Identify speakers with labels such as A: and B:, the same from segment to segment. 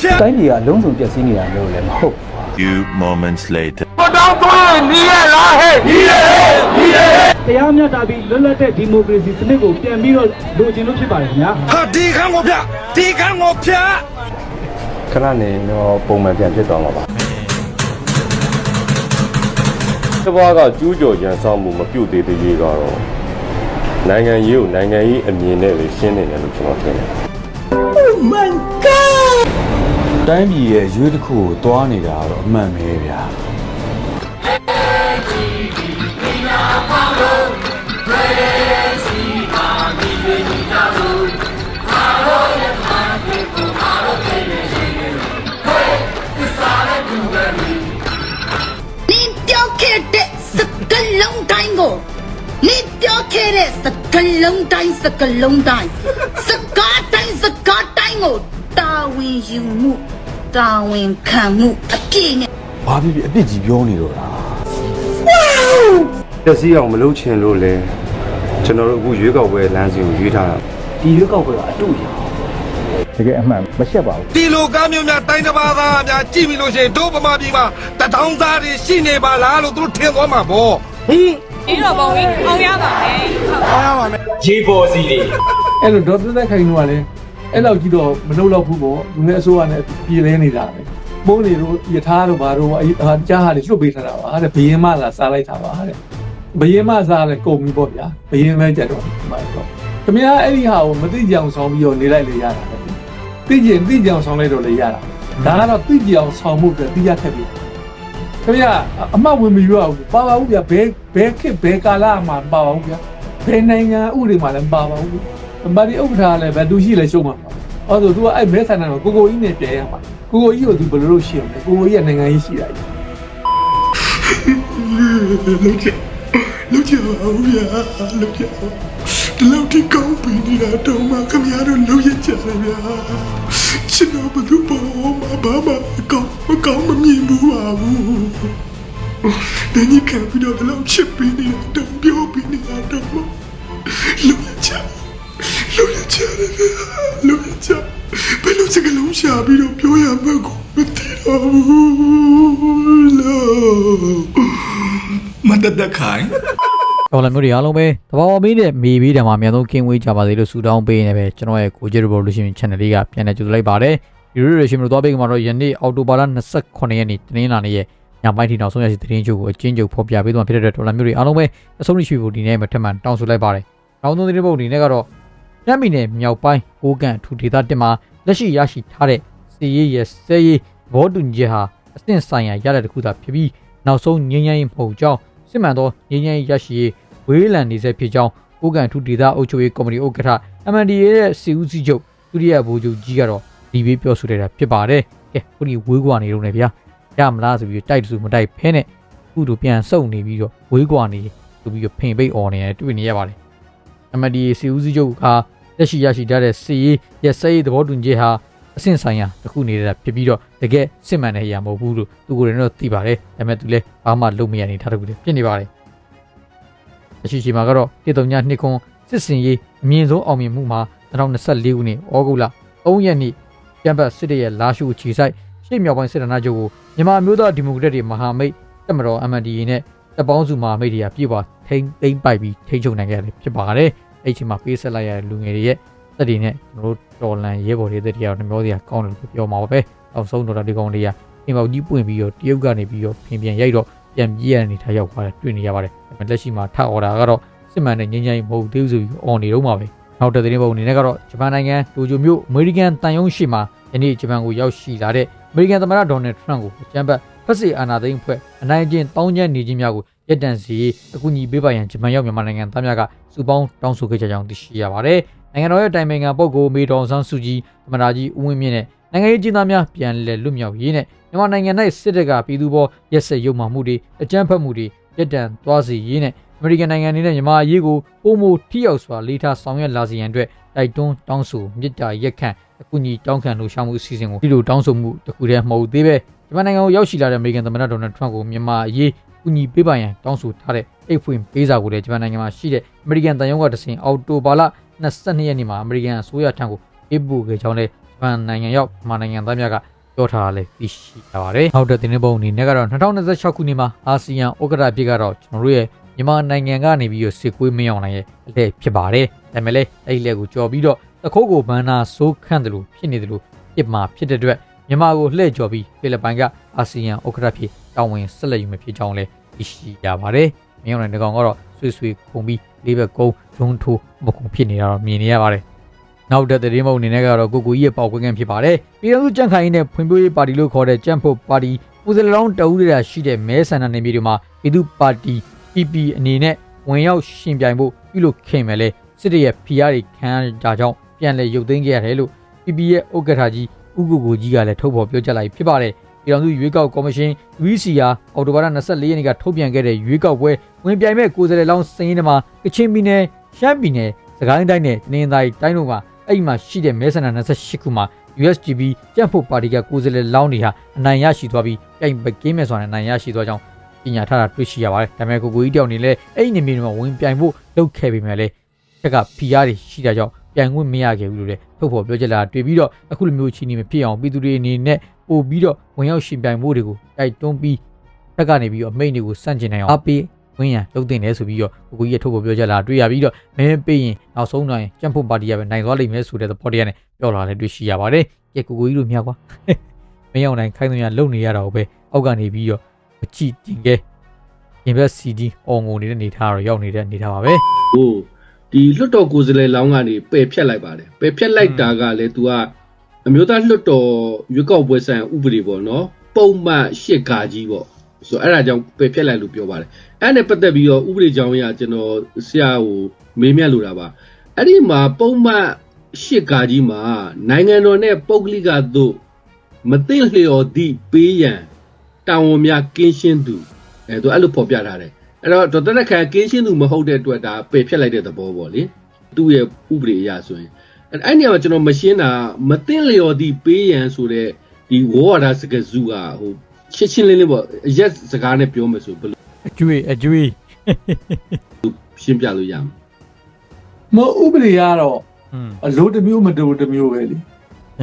A: ဖြတ်
B: တိုင်းပြည်ကအလုံးစုံပြည့်စည်နေတာမျိုးလည်းမဟုတ်
C: Few moments later.
D: တရားမျှတပြီးလွတ်လပ်တဲ့ဒီမိုကရေစီစနစ်ကိုပြန်ပြီးတော့လိုချင်လို့ဖြစ်ပါတယ်ခင်ဗျာ
A: ဟာဒီခန်းကိုဖြတ်ဒီခန်းကိုဖြတ်
B: ခဏနေတော့ပုံမှန်ပြန်ဖြစ်သွားမှာပါ
E: တစ်ပါးကကျူးကျော်ရန်ဆောင်မှုမပြုတ်သေးသေးရေးကတော့နိုင်ငံရေးကိုနိုင်ငံရေးအမြင်နဲ့ပဲရှင်းနေတယ်လို့ကျွန်တော်ထင်တယ်
B: တိုင်းပြည်ရဲ့ရွေးတစ်ခုကိုတွားနေတာတော့အမှန်ပဲဗျာ
F: 你ပြောခဲ့တဲ့စကလုံးတိုင်းကို你ပြောခဲ့တဲ့စကလုံးတိုင်းစကလုံးတိုင်းစကားတိုင်းစကားတိုင်းကိုတာဝန်ယူမှု တာဝန်ခံမှုအပြည့်နဲ့
B: ဘာဖြစ်ဖြစ်အပြစ်ကြီးပြောနေတော့တာ
E: ပျက်စီးအောင်မလုပ်ချင်လို့လဲကျွန်တော်တို့အခုရွေးကောက်ပွဲလမ်းစဉ်ကိုရွေးထားတာ
B: ဒီရွေးကောက်ပွဲကအတူရအောင်တကယ်အမှန်မရှက်ပါဘူး
A: ဒီလိုကားမျိုးများတိုင်းတစ်ပါးသားများကြည့်ပြီလို့ရှိရင်တို့ဗမာပြည်မှာတထောင်သားတွေရှိနေပါလားလို့သူတို့ထင်သွားမှာပေါ့ဟင်
G: ဒီတော့ဘုံကြီးအောင်ရပါမယ်ဟုတ်
D: အဲ့လိုဒေါက်တာသက်ခိုင်တို့ကလည်း အဲ့လောက်ကြီးတော့မလုပ်တော့ဘူးပေါ့သူနဲ့အစိုးရနဲ့ပြည်လဲနေတာပဲမိုးလေတို့ယထာတို့ဘာတို့အဟာကြားဟာလေလွတ်ပေးထားတာပါတဲ့ဘယင်းမလာစားလိုက်တာပါတဲ့ဘယင်းမစားလဲကုန်ပြီပေါ့ဗျာဘယင်းပဲကြတော့ဒီမှာတော့ခင်ဗျားအဲ့ဒီဟာကိုမသိကြအောင်ဆောင်းပြီးတော့နေလိုက်လေရတာပဲသိကြရင်သိကြအောင်ဆောင်းလိုက်တော့လေရတာဒါကတော့သိကြအောင်ဆောင်းမှုအတွက်သိရခက်ပြီခင်ဗျာအမှတ်ဝင်မယူရဘူးပါပါဘူးဗျာဘဲဘဲခစ်ဘဲကာလာမှာပါပါဘူးဗျာ ဘယ်နိုင်ငံဥပဒေမှာလည်းပါပါဘူး။မာဒီဥက္ကဋ္ဌလည်းပဲသူရှိလဲရှုံးမှာပါ။အဲ့ဒါသူကအဲ့မဲဆန္ဒမှာကိုကိုကြီးနဲ့ပြန်ရမှာ။ကိုကိုကြီးကိုသူဘယ်လိုလုပ်ရှင်းလဲ။ကိုကိုကြီးကနိုင်ငံကြီးရှိတာကြီး
H: လောက်ချင်ပါဘူးဗျာလောက်ချင်ပါဒီလောက်ထိကောင်းပြီနေတာတော့မှခင်ဗျားတို့လောက်ရကြတယ်ဗျာရှင်တော်ဘယ်သူပေါ်မှာဘာမှအကောင်းမကောင်းမမြင်ဘူးပါဘူးတနည်းခံပြီးတော့ဒီလောက်ချစ်ပြီးနေတာတော့ပြောပြီးနေတာတော့မှ လောက်ရကြလောက်ရကြတယ်ဗျာလောက်ရကြဘယ်လိုစကလုံးရှာပြီးတော့ပြောရမှန်းကိုမသိတော့ဘူးလို့မတတ်တခိုင်
I: တော်လည်းမျိုးတွေအားလုံးပဲတဘာဝမင်းနဲ့မေပြီးတယ်မှာအများဆုံးကင်းဝေးကြပါစေလို့ဆုတောင်းပေးနေပဲကျွန်တော်ရဲ့ကိုကြီး revolution channel လေးကပြန်လည်ကြိုဆိုလိုက်ပါတယ်ဒီ revolution ကိုသွားပေးကမှာတော့ယနေ့အောက်တိုဘာလ28ရက်နေ့တနင်္လာနေ့ရဲ့ညပိုင်းထိနောက်ဆုံးရရှိသတင်းချုပ်ကိုအချင်းချုပ်ဖော်ပြပေးသွားဖြစ်တဲ့အတွက်တော်လည်းမျိုးတွေအားလုံးပဲအဆုံးရှိဖို့ဒီနေ့မှထပ်မံတောင်းဆိုလိုက်ပါတယ် နောက်ဆုံးသတင်းပုတ်ဒီနေ့ကတော့ညမီနယ်မြောက်ပိုင်းကိုကန်ထူဒေသတင်မှာလက်ရှိရရှိထားတဲ့စီရေးရဲ့စဲရေးဘောတူညီချက်ဟာအဆင့်ဆိုင်ရာရတဲ့တစ်ခုသာဖြစ်ပြီးနောက်ဆုံးငြိမ်းချမ်းရေးမဟုတ်ကြောင်းစစ်မှန်သောငြိမ်းချမ်းရေးရရှိရေးဝေးလံနေစေဖြစ်ကြောင်းကိုကန်ထူဒေသအုပ်ချုပ်ရေးကော်မတီဥက္ကဋ္ဌ MNDA ရဲ့စီဦးစီးချုပ်ဒုတိယဗိုလ်ချုပ်ကြီးကတော့ဒီဘေးပြောဆိုနေတာဖြစ်ပါတယ်။ကဲခုဒီဝေးကွာနေတော့ねဗျာ။ရမလားဆိုပြီးတိုက်သူမတိုက်ဖဲနဲ့ခုတို့ပြန်စုံနေပြီးတော့ဝေးကွာနေဆိုပြီးတော့ဖိန်ပိတ်អော်နေတယ်တွေ့နေရပါတယ်။ MNDA စီဦးစီးချုပ်ကလက်ရှိရရှိထားတဲ့စီရေးရစရေးသဘောတူညီချက်ဟာအဆင့်ဆိုင်ရာတစ်ခုနေတာဖြစ်ပြီးတော့တကယ်စစ်မှန်တဲ့အရာမဟုတ်ဘူးလို့သူကိုယ်တိုင်တော့သိပါတယ်။ဒါပေမဲ့သူလည်းဘာမှလုပ်မရနိုင်ထားတဲ့ခုဖြစ်နေပါတယ်။အရှိရှိမှာကတော့တေတုံညနှစ်ခွန်စစ်စင်ရေးအမြင့်ဆုံးအောင်မြင်မှုမှာ2024ခုနှစ်ဩဂုတ်လ3ရက်နေ့ကျမ်းပတ်စစ်တပ်ရဲ့လာရှုခြေဆိုင်ရှေ့မြောက်ပိုင်းစစ်ဌာနချုပ်ကိုမြန်မာအမျိုးသားဒီမိုကရက်တွေမဟာမိတ်တက်မတော် MNDA နဲ့ တပ်ပေါင်းစုမဟာမိတ်တွေကပြေပါထိမ့်သိမ့်ပိုက်ပြီးထိန်းချုပ်နိုင်ခဲ့တယ်ဖြစ်ပါတယ်။အဲ့ဒီချိန်မှာပေးဆက်လိုက်ရတဲ့လူငယ်တွေရဲ့သက်တွေနဲ့ကျွန်တော်တို့တော်လန်ရဲဘော်တွေသက်တွေကတော့နှမျောစရာကောင်းတယ်လို့ပြောမှာပါပဲ။နောက်ဆုံးတော့ဒီကောင်တွေကအင်ပေါကြီးပွင့်ပြီးတော့တရုတ်ကနေပြီးတော့ဖင်ပြန်ရိုက်တော့ပြန်ပြေးရတဲ့အနေထားရောက်သွားတယ်တွေ့နေရပါတယ်။ဒါပေမဲ့လက်ရှိမှာထအော်ဒါကတော့စစ်မှန်တဲ့ငြိမ်းချမ်းရေးမဟုတ်သေးဘူးဆိုပြီးអော်နေတော့မှာပဲနောက်တဲ့သတင်းပုံအနေနဲ့ကတော့ဂျပန်နိုင်ငံတိုကျိုမြို့အမေရိကန်တန်ယုံရှိမှာယနေ့ဂျပန်ကိုရောက်ရှိလာတဲ့အမေရိကန်သမ္မတဒေါ်နယ်ထရန့်ကိုအကြံပတ်ဖက် စီအာနာသိန်းဖွဲ့အနိုင်ကျင့်တောင်းကျမ်းနေခြင်းများကိုရပ်တန့်စီအကူအညီပေးပါရန်ဂျပန်ရောက်မြန်မာနိုင်ငံသားများကစုပေါင်းတောင်းဆိုခဲ့ကြကြောင်းသိရှိရပါတယ်နိုင်ငံတော်ရဲ့တိုင်ပင်ခံပုဂ္ဂိုလ်မေတော်ဆန်းစုကြည်သမ္မတကြီးဦးဝင်းမြင့်နဲ့နိုင်ငံရေးကျင်းသားများပြန်လည်လွတ်မြောက်ရေးနဲ့မြန်မာနိုင်ငံ၌စစ်တပ်ကပြည်သူပေါ်ရက်စက်ရုံမှမှုတွေအကြမ်းဖက်မှုတွေရပ်တန့်သွားစေရေးနဲ့အမေရိကန်နိုင်ငံအနေနဲ့မြန်မာအရေးကိုပုံမထိရောက်စွာလေးထားဆောင်ရွက်လာစီရန်အတွက်တိုက်တွန်းတောင်းဆိုမြစ်တာရက်ခန့်အကူအညီတောင်းခံလို့ရှောင်းမှုအစီအစဉ်ကိုဒီလိုတောင်းဆိုမှုတစ်ခုတည်းမဟုတ်သေးပဲ ဂျပန်နိုင်ငံကိုရောက်ရှိလာတဲ့အမေရိကန်သမ္မတဒေါ်နယ်ထရန့်ကိုမြန်မာအရေးကူညီပေးပါရန်တောင်းဆိုထားတဲ့အိတ်ဖွင့်ပေးစာကိုလည်းဂျပန်နိုင်ငံမှာရှိတဲ့အမေရိကန်တန်ယုံကတစင်အော်တိုဘာလ22ရက်နေ့မှာအမေရိကန်အစိုးရထံကိုပေးပို့ခဲ့ကြောင်းလည်းဂျဗန်နိုင်ငံရောက်မြန်မာနိုင်ငံသားများကပြောထားတာလည်းသိရှိရပါတယ်။နောက်တဲ့တင်းပုံအနေနဲ့ကတော့2026ခုနှစ်မှာအာဆီယံဥက္ကဋ္ဌဖြစ်ကတော့ကျွန်တော်တို့ရဲ့မြန်မာနိုင်ငံကနေပြီးတော့စစ်ကွေးမင်းအောင်နိုင်ရဲ့အလက်ဖြစ်ပါတယ်။ဒါပေမဲ့လည်းအဲ့ဒီလက်ကိုကြော်ပြီးတော့တခိုးကိုဘန်နာဆိုးခန့်တယ်လို့ဖြစ်နေတယ်လို့ဖြစ်မှာဖြစ်တဲ့အတွက် မြန်မာကိုလှည့်ကြော်ပြီးဖိလစ်ပိုင်ကအာဆီယံဥက္ကဋ္ဌဖြစ်တောင်းဝင်ဆက်လက်ယူမယ်ဖြစ်ကြောင်းလည်းသိရှိရပါတယ်။မင်းအောင်နိုင်တကောင်ကတော့ဆွေဆွေခုံပြီးလေးဘက်ကုန်းဂျုံထိုးမကုံဖြစ်နေတာတော့မြင်နေရပါတယ်။နောက်တဲ့သတင်းမုံအနေနဲ့ကတော့ကိုကိုကြီးရဲ့ပေါက်ကွင်းကန်ဖြစ်ပါတယ်။ပြည်ထောင်စုကြံ့ခိုင်ရေးနဲ့ဖွံ့ဖြိုးရေးပါတီလို့ခေါ်တဲ့ကြံ့ဖို့ပါတီကိုယ်စားလှယ်လောင်းတအူးတွေကရှိတဲ့မဲဆန္ဒနယ်မြေတွေမှာပြည်သူ့ပါတီ PP အနေနဲ့ဝင်ရောက်ရှင်ပြိုင်ဖို့ပြုလုပ်ခင်မယ်လဲစစ်တပ်ရဲ့ဖိအားတွေခံရကြကြောင်းပြန်လည်ရုပ်သိမ်းခဲ့ရတယ်လို့ PP ရဲ့ဥက္ကဋ္ဌကြီး ဦးကိုကိုကြီးကလည်းထုတ်ဖော်ပြောကြားလိုက်ဖြစ်ပါတယ်။ပြည်ထောင်စုရွေးကောက်ကော်မရှင် UEC ဟာအော်တိုဘာလ24ရက်နေ့ကထုတ်ပြန်ခဲ့တဲ့ရွေးကောက်ပွဲဝင်ပြိုင်မဲ့ကိုယ်စားလှယ်လောင်းစည်ရင်းတွေမှာကချင်ပြည်နယ်ရှမ်းပြည်နယ်စကိုင်းတိုင်းနဲ့တနင်္သာရီတိုင်းတို့မှာအဲ့ဒီမှာရှိတဲ့မဲဆန္ဒ28ခုမှာ USGB ကြက်ဖို့ပါတီကကိုယ်စားလှယ်လောင်းတွေဟာအနိုင်ရရှိသွားပြီးပြိုင်ပကင်းမဲ့ဆိုတာနဲ့အနိုင်ရရှိသွားကြောင်းပညာထားတာတွေ့ရှိရပါတယ်။ဒါပေမဲ့ကိုကိုကြီးတယောက်အနေနဲ့အဲ့ဒီနေမြေတွေမှာဝင်ပြိုင်ဖို့လုပ်ခဲ့ပေမဲ့လည်းတက်ကဖီအားတွေရှိတာကြောင့် ပြိုင်ခွင့်မရခဲ့ဘူးလို့လည်းထုတ်ဖော်ပြောချက်လာတွေ့ပြီးတော့အခုလိုမျိုးချီနေမဖြစ်အောင်ပြည်သူတွေအနေနဲ့ပို့ပြီးတော့ဝင်ရောက်ရှင်ပြိုင်ဖို့တွေကိုတိုက်တွန်းပြီးတက်ကနေပြီးတော့အမိန့်တွေကိုစန့်ကျင်နိုင်အောင်အပေးဝင်းရန်လုပ်တင်တယ်ဆိုပြီးတော့ကိုကိုကြီးရဲ့ထုတ်ဖော်ပြောချက်လာတွေ့ရပြီးတော့မဲပေးရင်နောက်ဆုံးတော့ကြံ့ဖို့ပါတီကပဲနိုင်သွားလိမ့်မယ်ဆိုတဲ့သဘောတရားနဲ့ပြောလာလည်းတွေ့ရှိရပါတယ်။ကဲကိုကိုကြီးတို့မြောက်ကွာမင်းအောင်နိုင်ခိုင်းသွင်းရလုံနေရတာကိုပဲအောက်ကနေပြီးတော့မကြည့်တင်ကဲရင်ဘက် CD အော်ငုံနေတဲ့နေထားတော့ရောက်နေတဲ့နေထားပါပဲ
J: ဟို ဒီလွတ်တော်ကိုယ်စားလှယ်လောင်းကနေပယ်ဖြတ်လိုက်ပါတယ်ပယ်ဖြတ်လိုက်တာကလည်း तू ကအမျိုးသားလွတ်တော်ရွေးကောက်ပွဲဆိုင်ရာဥပဒေပေါ့နော်ပုံမှန်ရှစ်ကာကြီးပေါ့ဆိုတော့အဲ့ဒါကြောင့်ပယ်ဖြတ်လိုက်လို့ပြောပါတယ်အဲ့ဒါနဲ့ပတ်သက်ပြီးတော့ဥပဒေကြောင်းအရကျွန်တော်ဆရာကိုမေးမြန်းလိုတာပါအဲ့ဒီမှာပုံမှန်ရှစ်ကာကြီးမှာနိုင်ငံတော်နဲ့ပုဂ္ဂလိကတို့မသိလျော်သည့်ပေးရန်တာဝန်များကင်းရှင်းသူအဲသူအဲ့လိုဖော်ပြထားတယ် အဲ့တော့ဒေါက်တာလက်ခံကင်းရှင်းသူမဟုတ်တဲ့အတွက်ဒါပယ်ဖြတ်လိုက်တဲ့သဘောပေါ့လေသူ့ရဲ့ဥပဒေအရဆိုရင်အဲ့အဲ့နေရာမှာကျွန်တော်မရှင်းတာမသိလျော်သည့်ပေးရန်ဆိုတဲ့ဒီဝေါ်ဒါစကစုကဟိုရှင်းရှင်းလင်းလင်းပေါ့ရက်စကားနဲ့ပြောမယ်ဆိုဘယ်လို
I: အကျွေးအကျွေး
J: ရှင်းပြလို့ရမှာ
D: မဥပဒေကတော့အလိုတစ်မျိုးမတူတစ်မျိုးပဲလေ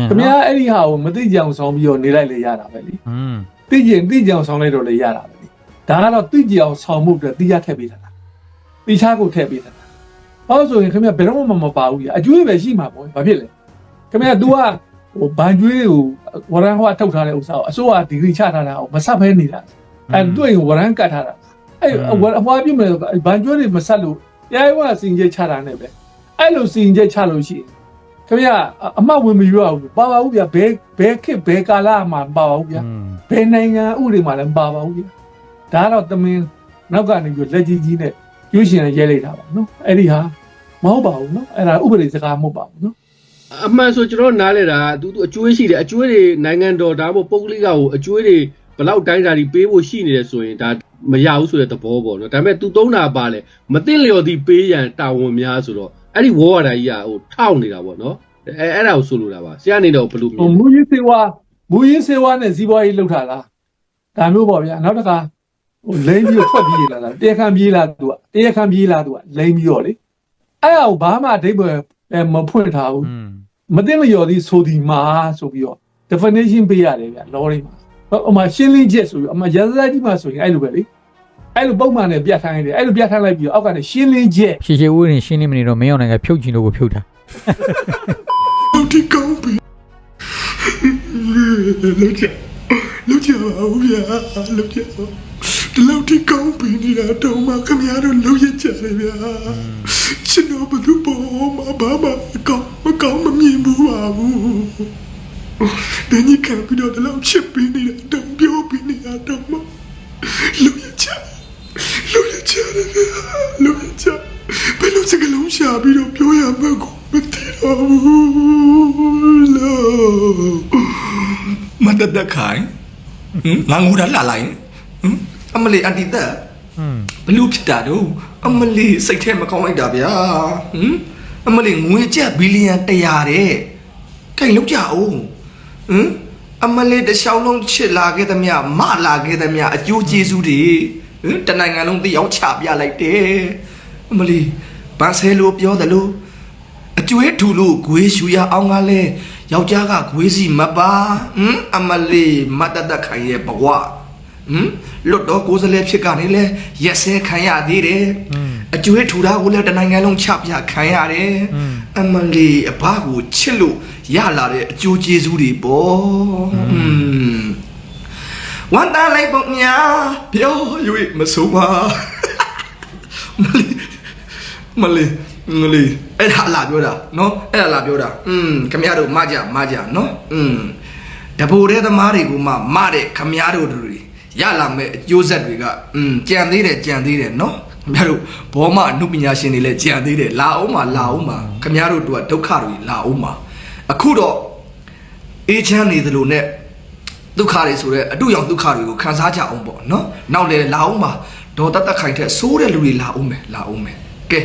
D: ခင်ဗျားအဲ့ဒီဟာကိုမသိကြအောင်ဆောင်းပြီးတော့နေလိုက်လေရတာပဲလေသိကျင်သိကြအောင်ဆောင်းလိုက်တော့လေရတာပဲ ဒါကတော့သိကြအောင်ဆောင်မှုအတွက်သိရထည့်ပေးတာလားသိချကိုထည့်ပေးတာလားဟောဆိုရင်ခင်ဗျားဘယ်တော့မှမပါဘူးကြီးအကျွေးပဲရှိမှာပေါ့ဘာဖြစ်လဲခင်ဗျား तू ကဟိုဘန်ကျွေးကိုဝရန်ဟွာထုတ်ထားတဲ့ဥစ္စာကိုအစိုးရဒီဂရီချထားတာကိုမဆက်ဖဲနေတာအဲတွေ့ရင်ဝရန်ကတ်ထားတာအဲဟွာဟွာပြမယ်ဘန်ကျွေးတွေမဆက်လို့တရားဝစီရင်ချက်ချတာနဲ့ပဲအဲ့လိုစီရင်ချက်ချလို့ရှိရင်ခင်ဗျားအမှတ်ဝင်မယူရဘူးပါပါဘူးဗျာဘဲဘဲခစ်ဘဲကာလာမှာမပါပါဘူးဗျာ
I: อืม
D: ဘယ်နိုင်ငံဥပဒေမှာလည်းမပါပါဘူးဗျာ ဒါကတော့တမင်နောက်ကနေပြီးလက်ကြီးကြီးနဲ့ကျူးရှင်ရဲလိုက်တာပါနော်အဲ့ဒီဟာမဟုတ်ပါဘူးနော်အဲ့ဒါဥပဒေစကားမဟုတ်ပါဘူးနော်
J: အမှန်ဆိုကျွန်တော်နားလဲတာသူသူအကျွေးရှိတယ်အကျွေးတွေနိုင်ငံတော်ဒါမှမဟုတ်ပုဂ္ဂလိကကိုအကျွေးတွေဘယ်လောက်တိုင်းတာတွေပေးဖို့ရှိနေတယ်ဆိုရင်ဒါမရဘူးဆိုတဲ့သဘောပေါ့နော်ဒါပေမဲ့သူသုံးတာပါလေမသိလျော်သည့်ပေးရန်တာဝန်များဆိုတော့အဲ့ဒီဝေါ်ဝါဒကြီးကဟိုထောက်နေတာပေါ့နော်အဲအဲ့ဒါကိုဆိုလိုတာပါဆရာအနေနဲ့ဘယ်လိုမြ
D: ဟို
J: င်
D: မူရင်းစေဝါမူရင်းစေဝါနဲ့ဇီးပွားရေးလှုပ်ထားတာဒါမျိုးပေါ့ဗျာနောက်တစ်ခါဟို လိမ့်ပြီးတော့ထွက်ပြေးလာတာတရားခံပြေးလာသူကတရားခံပြေးလာသူကလိမ့်ပြီးတော့လေအဲ့ဒါကိုဘာမှအဓိပ္ပာယ်အဲမဖွင့်ထားဘူး
I: อืม
D: မသိမလျော်သည်ဆိုဒီမှာဆိုပြီးတော့ definition ပေးရတယ်ဗျလောရီမှာဟိုအမှရှင်းလင်းချက်ဆိုပြီးအမှရသဇကြီးမှာဆိုရင်အဲ့လိုပဲလေအဲ့လိုပုံမှန်နဲ့ပြတ်ထိုင်းတယ်အဲ့လိုပြတ်ထိုင်းလိုက်ပြီးတော့အောက်ကနေရှင်းလင်းချက်
I: ဖြည့်ဖြည့်ဦးရင်ရှင်းနေမနေတော့မင်းအောင်နိုင်ကဖြုတ်ချင်လို့ကိုဖြုတ်တာ
H: လောက်ထိကောင်းပြီလောက်ချလောက်ချပါဦးဗျာလောက်ချပါ ဒီလောက်ထိကောင်းပြီနေတာတော့မှခမရတို့လောက်ရကြတယ်ဗျာကျွန်တော်ဘယ်သူပေါ်မှာဘာမှမကောင်းမကောင်းမမြင်ဘူးပါဘူးတန်ကြီးခံပြီးတော့ဒီလောက်ချစ်ပြီးနေတာတော့ပြောပြီးနေတာတော့မှလောက်ရကြလောက်ရကြတယ်ဗျာလောက်ရကြဘယ်လိုစကလုံးရှာပြီးတော့ပြောရမှာကိုမသိတော့ဘူးလို့
K: မတသက်ခိုင်ဟင်ငါငိုတာလှလိုက်ဟင် အမလေးအန်တီသက်
I: อืม
K: ဘလူးဖြစ်တာတော့အမလေးစိတ်ထဲမကောင်းလိုက်တာဗျာဟင်အမလေးငွေကျပ်ဘီလီယံ100တဲ့ခိုင်လောက်ကြအောင်ဟင်အမလေးတစ်ချောင်းလုံးချစ်လာခဲ့သမျှမလာခဲ့သမျှအကျိုးကျေးဇူးတွေဟင်တနိုင်ငံလုံးတယောက်ချပြလိုက်တယ်အမလေးဗန်ဆဲလိုပြောတယ်လို့အကျွေးထူလို့ဂွေးရှူရအောင်ကလဲယောက်ျားကဂွေးစီမပါဟမ်အမလီမတ်တတခိုင်ရဲ့ဘဝ ဟမ်လွတ်တော့ကိုယ်စလဲဖြစ်ကနေလဲရက်စဲခံရသေးတယ်အကျွေးထူတာကိုလည်းတနိုင်ငံလုံးချပြခံရတယ်အမလီအဘကိုချစ်လို့ရလာတဲ့အကျိုးကျေးဇူးတွေပေါ့ဟမ်ဝန်တန်လိုက်ပုံများပြော၍မဆိုပါမလီမလီမလီအဲ့ဒါလာပြောတာနော်အဲ့ဒါလာပြောတာอืมခမရတို့မကြမကြနော်อืมတဘူတဲ့သမားတွေကမှမတဲ့ခမရတို့တွေ ရလာမဲ့အကျိုးဆက်တွေကอืมကြံသေးတယ်ကြံသေးတယ်နော်ခမရတို့ဘောမအမှုပညာရှင်တွေလည်းကြံသေးတယ်လာအောင်ပါလာအောင်ပါခမရတို့တို့ကဒုက္ခတွေလာအောင်ပါအခုတော့အေးချမ်းနေသလိုနဲ့ဒုက္ခတွေဆိုတဲ့အတုရောင်ဒုက္ခတွေကိုခံစားကြအောင်ပေါ့နော်နောက်လေလာအောင်ပါဒေါ်တတ်တက်ခိုင်တဲ့ဆိုးတဲ့လူတွေလာအောင်မယ်လာအောင်မယ်ကဲ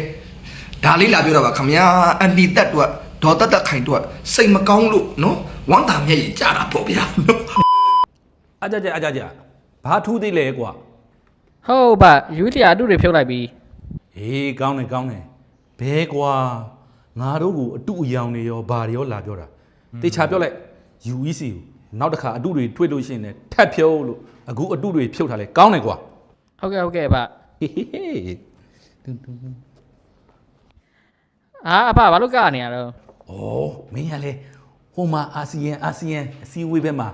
K: ဒါလေးလာပြောတာပါခမညာအန်တီတက်တော့ဒေါ်တက်တက်ခိုင်တော့စိတ်မကောင်းလို့နော်ဝမ်းသာမျက်ရည်ကြတာပေါ့ဗျာနော်
L: အကြကြအကြကြ ဘာထူးသေးလဲကွာ
G: ဟုတ်ပါယူလီယာအတုတွေဖြုတ်လိုက်ပြီ
L: ဟေးကောင်းတယ်ကောင်းတယ်ဘဲကွာငါတို့ကိုအတုအယောင်တွေရောဘာတွေရောလာပြောတာတေချာပြောလိုက် UEC ကိုနောက်တစ်ခါအတုတွေတွေ့လို့ရှိရင်လည်းထပ်ဖြုတ်လို့အခုအတုတွေဖြုတ်ထားလဲကောင်းတယ်ကွာ
G: ဟုတ်ကဲ့ဟုတ်ကဲ့ပါ
L: ဟေးဟေးဟေးတူတူ
G: အာအဖဘာလို့ကနေရတော့
L: ဩမင်းရလေဟိုမှာအာဆီယံအာဆီယံအစည်းအဝေးဘက်မှာ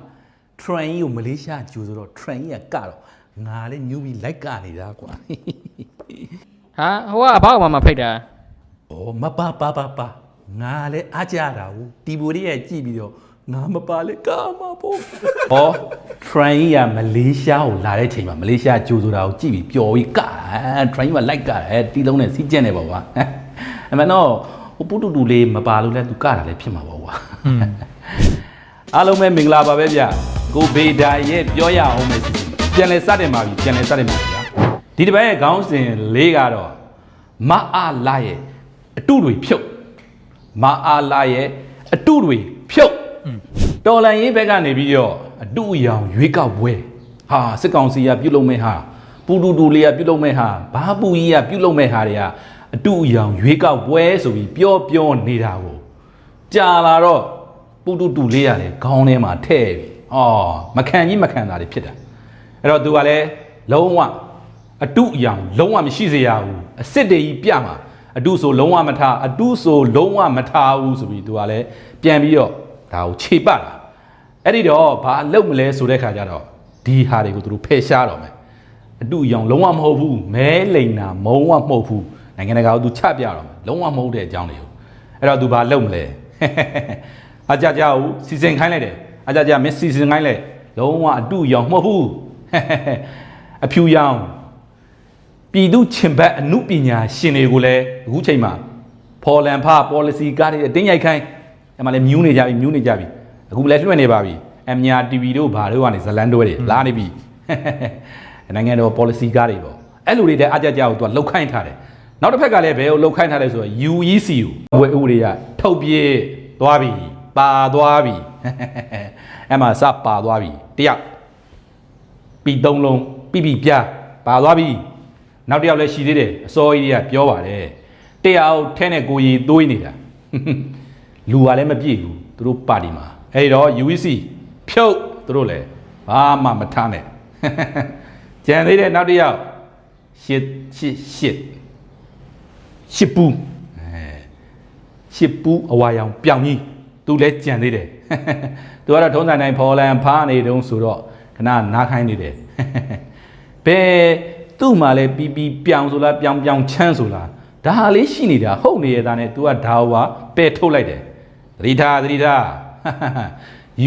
L: train ကိုမလေးရှားဂျူဆိုတော့ train ကကတော့ငါလည်းညူပြီးလိုက်ကနေနေတာကွာ
G: ဟာဟိုကဘာ့မှမဖိတ်တာ။
L: အော်မပါပါပါပါငါလည်းအားကြတာဟုတ်တီဘိုလေးရဲ့ကြည့်ပြီးတော့ငါမပါလေကာမပေါ့။အော် train ကမလေးရှားကိုလာတဲ့ချိန်မှာမလေးရှားကြိုဆိုတာကိုကြည့်ပြီးပျော်ပြီးကတာ train ကလိုက်ကတာအဲတီးလုံးနဲ့စီးကျက်နေပါကွာ။အမှန်တော့ဟိုပူတူတူလေးမပါလို့လဲသူကတာလည်းဖြစ်မှာပေါ့ကွာ။အားလုံးပဲမင်္ဂလာပါပဲဗျ။ ကိုဘေဒါရဲ့ပြောရအောင်မယ်စီပြန်လဲစတင်ပါပြီပြန်လဲစတင်ပါပြီဗျာ။ဒီတစ်ပတ်ရဲ့ခေါင်းစဉ်လေးကတော့မအားလာရဲ့အတုတွေဖြုတ်မအားလာရဲ့အတုတွေဖြုတ်တော်လန်ရေးဘက်ကနေပြီးတော့အတုအယောင်ရွေးကောက်ပွဲဟာစစ်ကောင်စီကပြုတ်လုံးမဲ့ဟာပူတူတူလေးကပြုတ်လုံးမဲ့ဟာဘာပူကြီးကပြုတ်လုံးမဲ့ဟာတွေကအတုအယောင်ရွေးကောက်ပွဲဆိုပြီးပြောပြောနေတာကိုကြာလာတော့ပူတူတူလေးရတယ်ခေါင်းထဲမှာထည့်ပြီ အော်မခံကြီးမခံတာတွေဖြစ်တာအဲ့တော့သူကလည်းလုံးဝအတုအယောင်လုံးဝမရှိစေရဘူးအစ်စ်တွေကြီးပြမှာအတုဆိုလုံးဝမထားအတုဆိုလုံးဝမထားဘူးဆိုပြီးသူကလည်းပြန်ပြီးတော့ဒါကိုခြေပတ်လာအဲ့ဒီတော့ဘာလုပ်မလဲဆိုတဲ့ခါကျတော့ဒီဟာတွေကိုသူတို့ဖယ်ရှားတော့မယ်အတုအယောင်လုံးဝမဟုတ်ဘူးမဲလိန်နာမုံဝမဟုတ်ဘူးနိုင်ငံတကာကိုသူချပြတော့မယ်လုံးဝမဟုတ်တဲ့အကြောင်းတွေကိုအဲ့တော့သူဘာလုပ်မလဲအကြကြကိုစီစဉ်ခိုင်းလိုက်တယ် အကြကြမင်းစီစဉ်ခိုင်းလိုက်လုံးဝအတုအယောင်မဟုတ်ဘူးအဖြူရောင်ပြည်သူချင်ဘက်အမှုပညာရှင်တွေကိုလည်းအခုချိန်မှာဖော်လန်ဖ policy ကားတွေအတင်းရိုက်ခိုင်းအဲ့မှာလည်းမြူးနေကြပြီမြူးနေကြပြီအခုလည်းလွှင့်နေပါပြီအမြာ TV တို့ဘာတို့ကနေဇလန်တွဲတွေလာနေပြီနိုင်ငံတော် policy ကားတွေပေါ့အဲ့လိုတွေတဲ့အကြကြကိုသူကလှုပ်ခိုင်းထားတယ်နောက်တစ်ဖက်ကလည်းဘယ်ကိုလှုပ်ခိုင်းထားလဲဆိုတော့ UEC ကိုဝယ်ဥတွေကထုတ်ပြေးသွားပြီ ပါသွားပြီအဲ့မှာစပါသွားပြီတယောက်ပြီးသုံးလုံးပြီးပြီးပြပါသွားပြီနောက်တစ်ယောက်လည်းရှိသေးတယ်အစောကြီးတွေကပြောပါတယ်တယောက်ထဲနဲ့ကိုရီသွေးနေတာလူကလည်းမပြည့်ဘူးသူတို့ပါတီမှာအဲဒီတော့ UEC ဖြုတ်သူတို့လည်းဘာမှမထားနဲ့ကြံသေးတယ်နောက်တစ်ယောက်ရှစ်ရှစ်ရှစ်ရှစ်ပူအဲရှစ်ပူအဝါရောင်ပြောင်ကြီး သူလည်းကြံသေးတယ်သူကတော့ထုံးစံတိုင်းဖော်လန်ဖားနေတုံးဆိုတော့ခဏနားခိုင်းနေတယ်ဘယ်သူ့မှာလဲပီပီပြောင်ဆိုလားပြောင်ပြောင်ချမ်းဆိုလားဒါဟာလေးရှိနေတာဟုတ်နေရတာနဲ့ तू ကဒါဝါပယ်ထုတ်လိုက်တယ်သတိထားသတိထား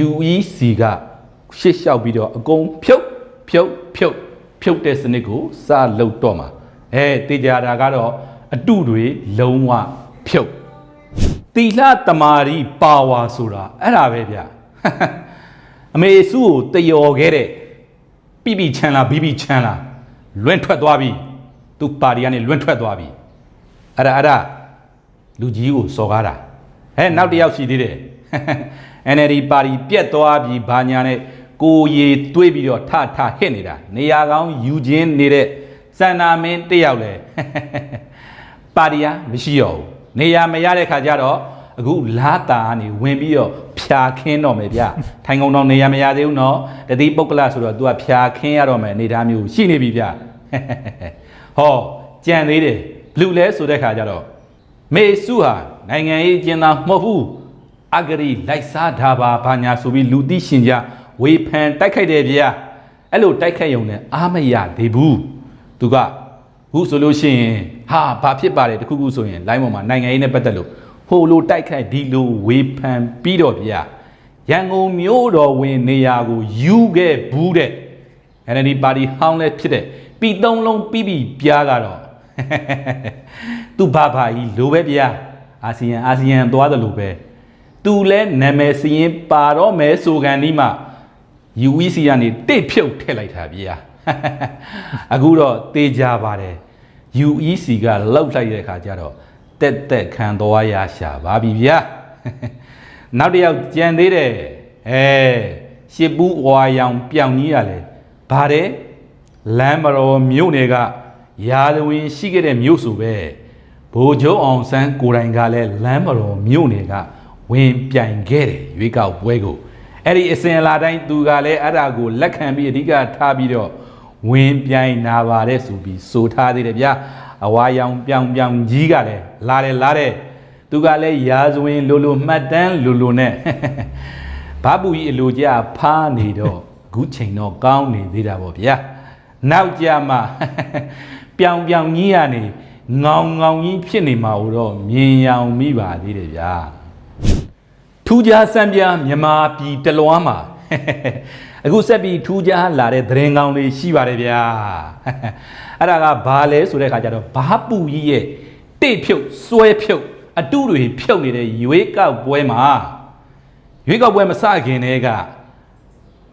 L: UEC ကရှစ်လျှောက်ပြီးတော့အကုန်ဖြုတ်ဖြုတ်ဖြုတ်ဖြုတ်တဲ့စနစ်ကိုစလုပ်တော့မှာအဲတေကြတာကတော့အတုတွေလုံးဝဖြုတ် တီလှတမာရီပါဝါဆိုတာအဲ့ဒါပဲဗျအမေစုကိုတယော်ခဲ့တဲ့ပြပြချမ်းလာဘီဘီချမ်းလာလွင့်ထွက်သွားပြီသူပါတီကနေလွင့်ထွက်သွားပြီအဲ့ဒါအဲ့ဒါလူကြီးကိုစော်ကားတာဟဲ့နောက်တစ်ယောက်ရှိသေးတယ် NLD ပါတီပြက်သွားပြီဘာညာနဲ့ကိုရီတွေးပြီးတော့ထထဟစ်နေတာနေရာကောင်းယူခြင်းနေတဲ့စန္နာမင်းတစ်ယောက်လဲပါတီယာမရှိတော့ဘူး နေရာမရတဲ့ခါကျတော့အခုလာတာကနေဝင်ပြီးတော့ဖြာခင်းတော့မယ်ဗျထိုင်ကုန်တော့နေရမရသေးဘူးနော်တတိပုဂ္ဂလဆိုတော့ तू ကဖြာခင်းရတော့မယ်အနေသားမျိုးရှိနေပြီဗျဟောကြံသေးတယ်ဘလူလဲဆိုတဲ့ခါကျတော့မေစုဟာနိုင်ငံရေးအကျဉ်းသားမဟုတ်ဘူးအဂရီလိုက်စားတာပါဘာညာဆိုပြီးလူသိရှင်ကြဝေဖန်တိုက်ခိုက်တယ်ဗျအဲ့လိုတိုက်ခိုက်ရုံနဲ့အားမရသေးဘူးသူက ခုဆိုလို့ရှိရင်ဟာဘာဖြစ်ပါလဲတခုခုဆိုရင် line ပေါ်မှာနိုင်ငံရေးနဲ့ပတ်သက်လို့ဟိုလိုတိုက်ခိုက်ဒီလိုဝေဖန်ပြီးတော့ဗျာရန်ကုန်မြို့တော်ဝင်နေရာကိုယူခဲ့ဘူးတဲ့ NLD ပါတီဟောင်းလည်းဖြစ်တဲ့ပြည်သုံးလုံးပြီးပြီးပြားကတော့သူဘာဘာကြီးလိုပဲဗျာအာဆီယံအာဆီယံသွားတယ်လို့ပဲသူလဲနာမည်စရင်ပါတော့မဲဆိုကန်ဒီမှာ UEC ကနေတိတ်ဖြုတ်ထည့်လိုက်တာဗျာ အခုတော့တေးကြပါတယ် UEC ကလောက်လိုက်တဲ့ခါကျတော့တက်တက်ခံသွားရရှာပါပြီဗျာနောက်တစ်ယောက်ကြံသေးတယ်အဲရှစ်ပူးဝါရောင်ပြောင်ကြီးရလဲဗါတယ်လမ်းမတော်မြို့နယ်ကရာဇဝင်ရှိခဲ့တဲ့မြို့ဆိုပဲဘိုလ်ချုပ်အောင်ဆန်းကိုယ်တိုင်ကလည်းလမ်းမတော်မြို့နယ်ကဝင်ပြိုင်ခဲ့တယ်ရွေးကောက်ပွဲကိုအဲ့ဒီအစဉ်အလာတိုင်းသူကလည်းအဲ့ဒါကိုလက်ခံပြီးအဓိကထားပြီးတော့ ဝင်ပြိုင်နာပါတယ်ဆိုပြီးဆိုထားသေးတယ်ဗျာအဝါရောင်ပြောင်ပြောင်ကြီးကလည်းလာတယ်လာတယ်သူကလည်းရာဇဝင်လိုလိုမှတ်တမ်းလိုလိုနဲ့ဘာပူကြီးအလိုကြဖားနေတော့အခုချိန်တော့ကောင်းနေသေးတာပေါ့ဗျာနောက်ကြမှာပြောင်ပြောင်ကြီးကနေငောင်ငောင်ကြီးဖြစ်နေမှာတော့မြင်ရောင်မိပါသေးတယ်ဗျာထူးခြားစံပြမြန်မာပြည်တလွားမှာ အခုဆက်ပြီးထူးခြားလာတဲ့သတင်းကောင်းလေးရှိပါတယ်ဗျာအဲ့ဒါကဘာလဲဆိုတဲ့ခါကျတော့ဘာပူကြီးရဲ့တိတ်ဖြုတ်စွဲဖြုတ်အတုတွေဖြုတ်နေတဲ့ရွေးကောက်ပွဲမှာရွေးကောက်ပွဲမစခင်တည်းက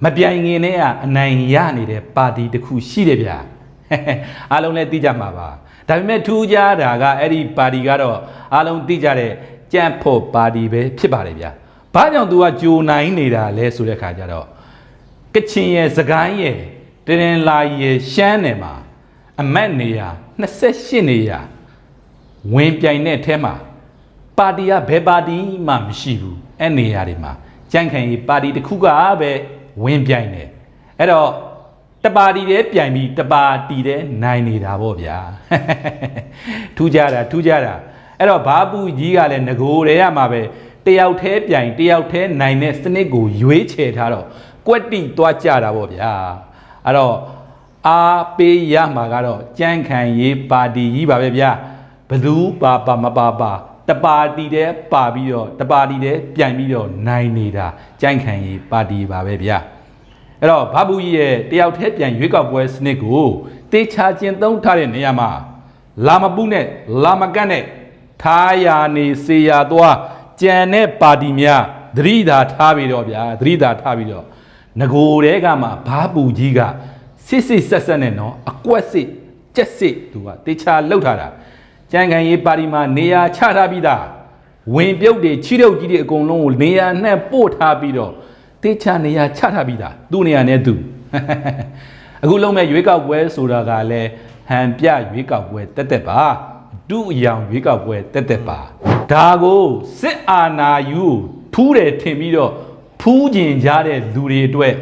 L: မပြိုင်ခင်တည်းကအနိုင်ရနေတဲ့ပါတီတစ်ခုရှိတယ်ဗျာအားလုံးလည်းသိကြမှာပါဒါပေမဲ့ထူးခြားတာကအဲ့ဒီပါတီကတော့အားလုံးသိကြတဲ့ကြံ့ဖို့ပါတီပဲဖြစ်ပါတယ်ဗျာ ဘာကြောင့်သူကကြိုနိုင်နေတာလဲဆိုတဲ့ခါကျတော့ကချင်ရဲ့စကိုင်းရဲ့တရင်လာရဲ့ရှမ်းနယ်မှာအမတ်နေရာ28နေရာဝင်ပြိုင်တဲ့အထဲမှာပါတီကဘယ်ပါတီမှမရှိဘူးအဲ့နေရာတွေမှာကြံ့ခိုင်ရေးပါတီတစ်ခုကပဲဝင်ပြိုင်တယ်အဲ့တော့တပါတီတည်းပြိုင်ပြီးတပါတီတည်းနိုင်နေတာပေါ့ဗျာထူးကြတာထူးကြတာအဲ့တော့ဘာပူကြီးကလည်းငကိုတွေကမှပဲ တယောက်တည်းပြိုင်တယောက်တည်းနိုင်တဲ့စနစ်ကိုရွေးချယ်ထားတော့ကွက်တိသွားကြတာပေါ့ဗျာအဲ့တော့အားပေးရမှာကတော့ကြမ်းခံရေးပါတီကြီးပါပဲဗျာဘယ်သူပါပါမပါပါတပါတီတည်းပါပြီးတော့တပါတီတည်းပြိုင်ပြီးတော့နိုင်နေတာကြမ်းခံရေးပါတီပါပဲဗျာအဲ့တော့ဘာဘူးကြီးရဲ့တယောက်တည်းပြန်ရွေးကောက်ပွဲစနစ်ကိုတေချာကျင့်သုံးထားတဲ့နေရာမှာလာမပူးနဲ့လာမကန့်နဲ့ထားရာနေစေရာသွား ကြံတဲ့ပါတီများသတိသာထားပြီးတော့ဗျာသတိသာထားပြီးတော့ငကိုတဲကမှဘာဘူးကြီးကစစ်စစ်ဆက်ဆက်နဲ့နော်အကွက်စစ်ကြက်စစ်သူကတေချာလှုပ်ထားတာကြံခံရေးပါတီမှာနေရာချထားပြီးသားဝင်ပြုတ်တွေချီတုပ်ကြီးတွေအကုန်လုံးကိုနေရာနဲ့ပို့ထားပြီးတော့တေချာနေရာချထားပြီးသားသူ့နေရာနဲ့သူအခုလုံးမဲ့ရွေးကောက်ပွဲဆိုတာကလည်းဟန်ပြရွေးကောက်ပွဲတက်တက်ပါဒုအယောင်ရွေးကောက်ပွဲတက်တက်ပါ ဒါကိုစစ်အာဏာယူထူးတယ်ထင်ပြီးတော့ဖူးကျင်ကြတဲ့လူတွေအတွက်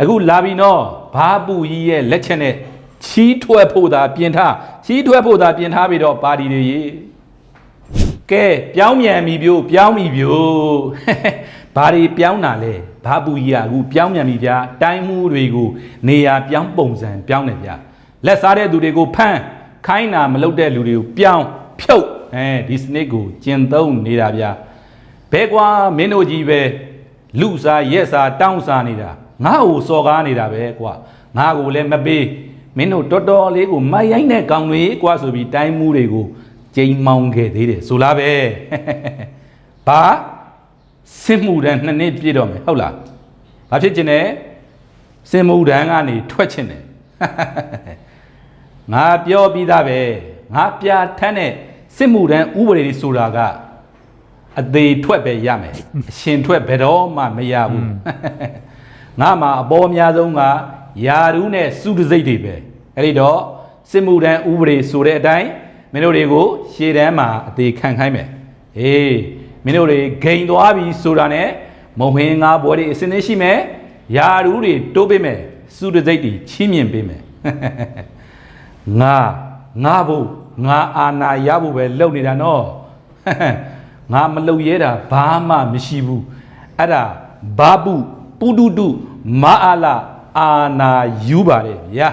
L: အခုလာပြီနော်ဘာပူကြီးရဲ့လက်ချက်နဲ့ချီးထွက်ဖို့သာပြင်ထားချီးထွက်ဖို့သာပြင်ထားပြီးတော့ပါတီတွေရေကဲပြောင်းမြန်ပြီပြို့ပြောင်းပြီပြို့ဘာတွေပြောင်းတာလဲဘာပူကြီးကအခုပြောင်းမြန်ပြီဗျာတိုင်းမှုတွေကိုနေရာပြောင်းပုံစံပြောင်းတယ်ဗျာလက်စားတဲ့သူတွေကိုဖမ်းခိုင်းတာမလုပ်တဲ့လူတွေကိုပြောင်းဖြုတ် အဲဒီစနစ်ကိုကျင့်သုံးနေတာဗျာဘဲကွာမင်းတို့ကြီးပဲလူစားရက်စားတောင်းစားနေတာငါ့ကိုစော်ကားနေတာပဲကွာငါ့ကိုလည်းမပေးမင်းတို့တော်တော်လေးကိုမိုက်ရိုင်းတဲ့ကောင်တွေကွာဆိုပြီးတိုင်းမှုတွေကိုကျိန်မောင်းခဲ့သေးတယ်ဆိုလားပဲဘာစစ်မှုတန်းနှစ်နှစ်ပြည့်တော့မယ်ဟုတ်လားဘာဖြစ်ကျင်လဲစစ်မှုတန်းကနေထွက်ချင်တယ်ငါပြောပြီးသားပဲငါပြထမ်းတဲ့ စစ်မှုတန်းဥပဒေတွေဆိုတာကအသေးထွက်ပဲရမယ်အရှင်ထွက်ဘယ်တော့မှမရဘူးငါမှာအပေါ်အများဆုံးကယာရုနဲ့စုတစိတ်တွေပဲအဲ့ဒီတော့စစ်မှုတန်းဥပဒေဆိုတဲ့အတိုင်းမင်းတို့တွေကိုရှေ့တန်းမှာအသေးခံခိုင်းမယ်ဟေးမင်းတို့တွေဂိန်သွားပြီဆိုတာနဲ့မုံဟင်းငါဘောတွေအစင်းနေရှိမယ်ယာရူးတွေတိုးပေးမယ်စုတစိတ်တွေချီးမြှင့်ပေးမယ်ငါငါဖို့ ငါအာနာရဖို့ပဲလုပ်နေတာနော်ငါမလုပ်ရဲတာဘာမှမရှိဘူးအဲ့ဒါဘာပုပုတုတုမအားလာအာနာယူပါတယ်ဗျာ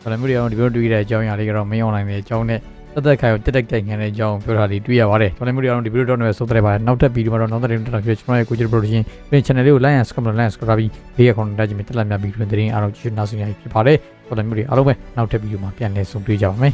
I: တော်လည်းမျိုးတွေအောင်ဒီလိုတွေ့ရတဲ့အကြောင်းအရာလေးကတော့မင်း online ရဲ့အကြောင်းနဲ့တက်တက်ခိုင်ကိုတက်တက်ကြိုင်ခံတဲ့အကြောင်းပြောတာလေးတွေ့ရပါတယ်တော်လည်းမျိုးတွေအောင်ဒီဗီဒီယိုတော့လည်းဆိုတဲ့ပါတယ်နောက်ထပ်ဗီဒီယိုမှာတော့နောက်တဲ့တင်တော့ကျွန်တော်ရဲ့ကိုကြီး production ပြင် channel လေးကို like and subscribe like and subscribe ပြီးဘေးရခေါင်းတက်ကြည့်မြတက်လက်များပြီးတွင်တဲ့အားလုံးကြည့်ရှုနားဆင်ရဖြစ်ပါတယ် တော်လည်းမျိုးတွေအားလုံးပဲနောက်ထပ်ဗီဒီယိုမှာပြန်လည်ဆုံတွေ့ကြပါမယ်